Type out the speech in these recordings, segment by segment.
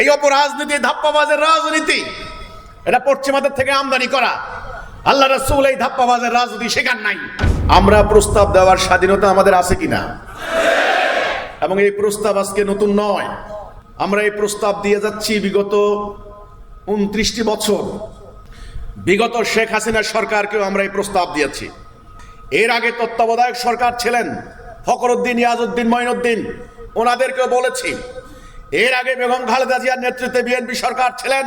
এই অপরাজনীতি ধাপ্পাবাজের রাজনীতি। এটা পশ্চিমাদের থেকে আমদানি করা। আল্লাহ রসুল এই ধাপ্পাবাজের রাজনীতি শেখান নাই। আমরা প্রস্তাব দেওয়ার স্বাধীনতা আমাদের আছে কিনা? এবং এই প্রস্তাব আজকে নতুন নয়। আমরা এই প্রস্তাব দিয়ে যাচ্ছি বিগত উনত্রিশটি বছর। বিগত শেখ হাসিনার সরকারকেও আমরা এই প্রস্তাব দিয়েছি। এর আগে তত্ত্বাবধায়ক সরকার ছিলেন ফখরুদ্দিন, ইয়াজউদ্দিন, মঈনুদ্দিন। ওনাদেরকেও বলেছি এর আগে বেগম খালেদা জিয়ার নেতৃত্বে বিএনপি সরকার ছিলেন,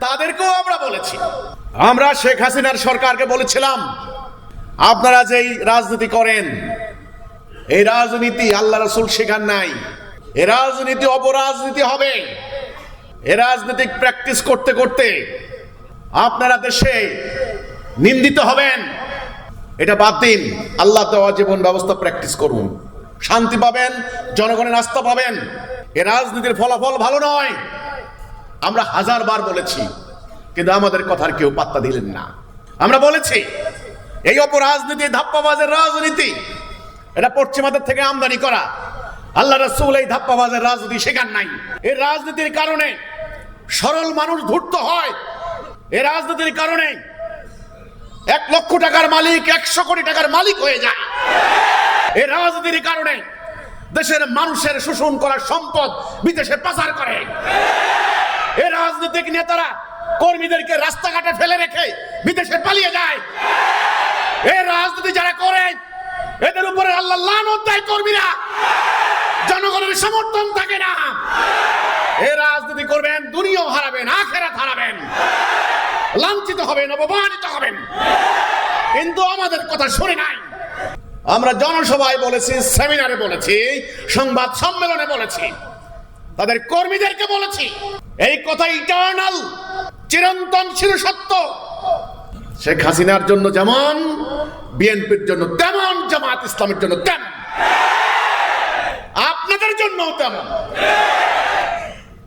তাদেরকেও আমরা বলেছি। আমরা শেখ হাসিনার সরকারকে বলেছিলাম, আপনারা যেই রাজনীতি করেন, এই রাজনীতি আল্লাহ রসুল শেখান নাই। এ রাজনীতি অপরাজনীতি হবে। এ রাজনীতিক প্র্যাকটিস করতে করতে আপনারা দেশে নিন্দিত হবেন। এটা বাদ দিন। আল্লাহ দেওয়া জীবন ব্যবস্থা প্র্যাকটিস করুন। শান্তি পাবেন, জনগণের আস্থা পাবেন। এ রাজনীতির ফলাফল ভালো নয়। আমরা হাজার বার বলেছি, কিন্তু আমাদের কথার কেউ পাত্তা দিলেন না। আমরা বলেছি, এই অপরাজনীতি, ধাপ্পাবাজের রাজনীতি, এটা পশ্চিমাদের থেকে আমদানি করা। আল্লাহ রসুল এই ধাপ্পাবাজের রাজনীতি শেখান নাই। এই রাজনীতির কারণে সরল মানুষ ধূর্ত হয়। এই রাজনীতির কারণে এক লক্ষ টাকার মালিক, একশো কোটি টাকার মালিক হয়ে যায়। এই রাজনীতির কারণে দেশের মানুষের শোষণ করার সম্পদ বিদেশে পাচার করে। এই রাজনৈতিক নেতারা কর্মীদেরকে রাস্তাঘাটে ফেলে রেখে বিদেশে পালিয়ে যায়। এই রাজনীতি যারা করে, এদের উপরে আল্লাহ লানত কর্মীরা। জনগণের সমর্থন থাকে না। এই রাজনীতি করবেন দুনিয়াও হারাবেন, আখেরাত হারাবেন। লাঞ্ছিত হবেন, অপমানিত হবেন। কিন্তু আমাদের কথা শুনে নাই। আমরা জনসভায় বলেছি, সেমিনারে বলেছি, সংবাদ সম্মেলনে বলেছি। তাদের কর্মীদেরকে বলেছি। এই কথা ইটার্নাল, চিরন্তন ছিল সত্য। শেখ হাসিনার জন্য যেমন, বিএনপির জন্য তেমন জামাত ইসলামের জন্য তেমন। আপনাদের জন্য তেমন।